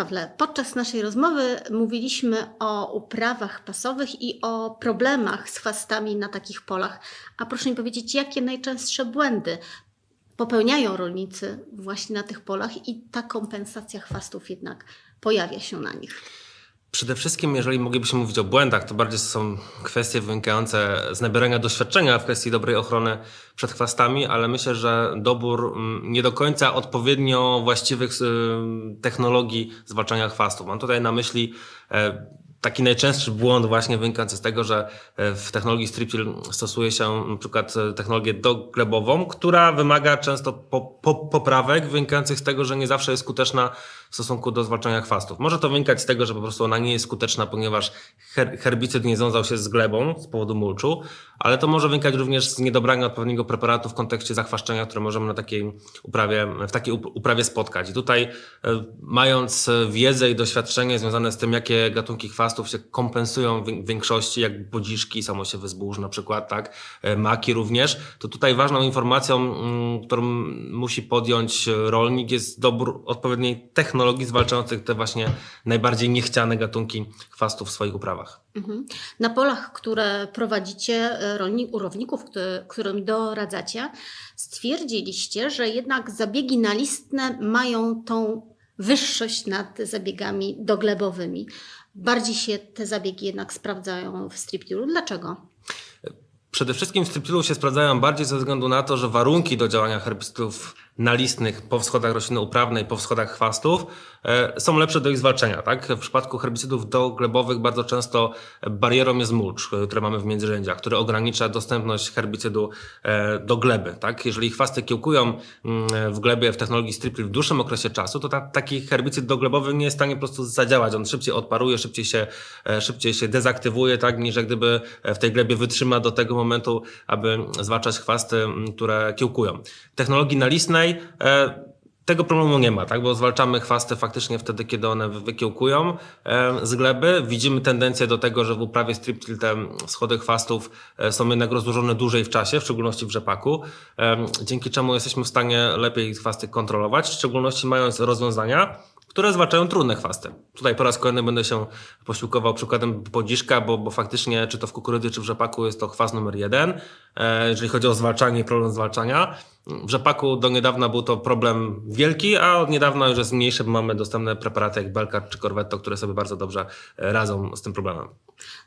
Pawle, podczas naszej rozmowy mówiliśmy o uprawach pasowych i o problemach z chwastami na takich polach. A proszę mi powiedzieć, jakie najczęstsze błędy popełniają rolnicy właśnie na tych polach i ta kompensacja chwastów jednak pojawia się na nich? Przede wszystkim, jeżeli moglibyśmy mówić o błędach, to bardziej są kwestie wynikające z nabierania doświadczenia w kwestii dobrej ochrony przed chwastami, ale myślę, że dobór mm, nie do końca odpowiednio właściwych y, technologii zwalczania chwastów. Mam tutaj na myśli e, taki najczęstszy błąd właśnie wynikający z tego, że e, w technologii striptil stosuje się na przykład e, technologię doglebową, która wymaga często po, po, poprawek wynikających z tego, że nie zawsze jest skuteczna w stosunku do zwalczania chwastów. Może to wynikać z tego, że po prostu ona nie jest skuteczna, ponieważ her, herbicyd nie związał się z glebą z powodu mulczu, ale to może wynikać również z niedobrania odpowiedniego preparatu w kontekście zachwaszczenia, które możemy na takiej uprawie, w takiej up- uprawie spotkać. I tutaj e, mając wiedzę i doświadczenie związane z tym, jakie gatunki chwastów się kompensują w wię- większości, jak bodziszki, samosiewy zbóż na przykład, tak, e, maki również, to tutaj ważną informacją, mm, którą musi podjąć rolnik jest dobór odpowiedniej technologii zwalczających te właśnie najbardziej niechciane gatunki chwastów w swoich uprawach. Mhm. Na polach, które prowadzicie, e, rolnik, u rolników, które, którym doradzacie, stwierdziliście, że jednak zabiegi nalistne mają tą wyższość nad zabiegami doglebowymi. Bardziej się te zabiegi jednak sprawdzają w striptilu. Dlaczego? Przede wszystkim w striptilu się sprawdzają bardziej ze względu na to, że warunki do działania herbicydów nalistnych po wschodach rośliny uprawnej, po wschodach chwastów e, są lepsze do ich zwalczenia. Tak? W przypadku herbicydów doglebowych bardzo często barierą jest mulcz, e, który mamy w międzyrzędziach, który ogranicza dostępność herbicydu e, do gleby. Tak? Jeżeli chwasty kiełkują mm, w glebie w technologii striptil w dłuższym okresie czasu, to ta, taki herbicyd doglebowy nie jest w stanie po prostu zadziałać. On szybciej odparuje, szybciej się, szybciej się dezaktywuje, tak? niż jak gdyby w tej glebie wytrzyma do tego momentu, aby zwalczać chwasty, które kiełkują. Technologii nalistnej e, tego problemu nie ma, tak? bo zwalczamy chwasty faktycznie wtedy, kiedy one wy- wykiełkują e, z gleby. Widzimy tendencję do tego, że w uprawie striptil te schody chwastów e, są jednak rozłożone dłużej w czasie, w szczególności w rzepaku, dzięki czemu jesteśmy w stanie lepiej chwasty kontrolować, w szczególności mając rozwiązania, które zwalczają trudne chwasty. Tutaj po raz kolejny będę się posiłkował przykładem bodziszka, bo, bo faktycznie czy to w kukurydzy, czy w rzepaku jest to chwast numer jeden, jeżeli chodzi o zwalczanie i problem zwalczania. W rzepaku do niedawna był to problem wielki, a od niedawna już jest mniejszy, bo mamy dostępne preparaty jak Belka czy Corvetto, które sobie bardzo dobrze e, radzą z tym problemem.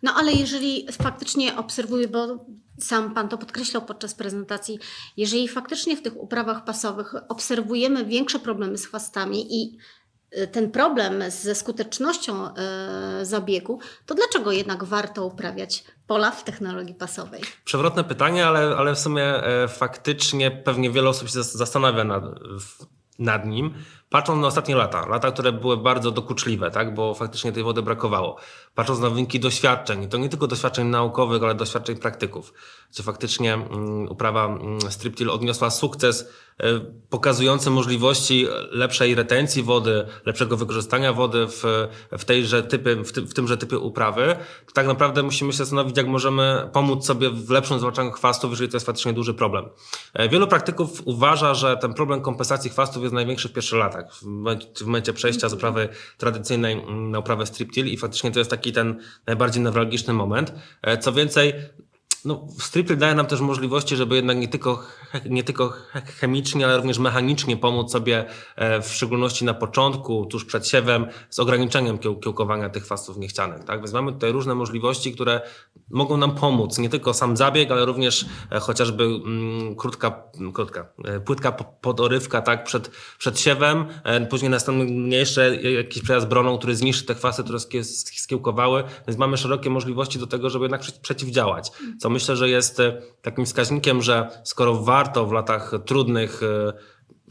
No ale jeżeli faktycznie obserwuję, bo sam Pan to podkreślał podczas prezentacji, jeżeli faktycznie w tych uprawach pasowych obserwujemy większe problemy z chwastami i ten problem ze skutecznością y, zabiegu, to dlaczego jednak warto uprawiać pola w technologii pasowej? Przewrotne pytanie, ale, ale w sumie e, faktycznie pewnie wiele osób się zas- zastanawia nad, nad nim. Patrząc na ostatnie lata, lata, które były bardzo dokuczliwe, tak, bo faktycznie tej wody brakowało. Patrząc na wyniki doświadczeń, to nie tylko doświadczeń naukowych, ale doświadczeń praktyków, gdzie faktycznie mm, uprawa mm, striptil odniosła sukces e, pokazujący możliwości lepszej retencji wody, lepszego wykorzystania wody w, w, tejże typy, w, ty, w tymże typie uprawy, to tak naprawdę musimy się zastanowić, jak możemy pomóc sobie w lepszym zwalczaniu chwastów, jeżeli to jest faktycznie duży problem. E, Wielu praktyków uważa, że ten problem kompensacji chwastów jest największy w pierwszych latach, w momencie, w momencie przejścia z uprawy tradycyjnej mm, na uprawę striptil i faktycznie to jest taki ten najbardziej newralgiczny moment. E, Co więcej, no, striptil daje nam też możliwości, żeby jednak nie tylko, nie tylko he- chemicznie, ale również mechanicznie pomóc sobie, e, w szczególności na początku, tuż przed siewem, z ograniczeniem kieł, kiełkowania tych chwastów niechcianych. Tak? Więc mamy tutaj różne możliwości, które mogą nam pomóc. Nie tylko sam zabieg, ale również e, chociażby mm, krótka, krótka e, płytka po- podorywka tak? przed, przed siewem, później następnie jeszcze jakiś przejazd broną, który zniszczy te chwasty, które skie- skiełkowały. Więc mamy szerokie możliwości do tego, żeby jednak przeci- przeciwdziałać. Co myślę, że jest e, takim wskaźnikiem, że skoro warto w latach trudnych e,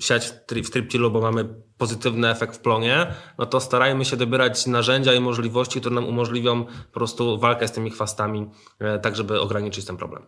siać w tri- triptilu, bo mamy pozytywny efekt w plonie, no to starajmy się dobierać narzędzia i możliwości, które nam umożliwią po prostu walkę z tymi chwastami, e, tak żeby ograniczyć ten problem.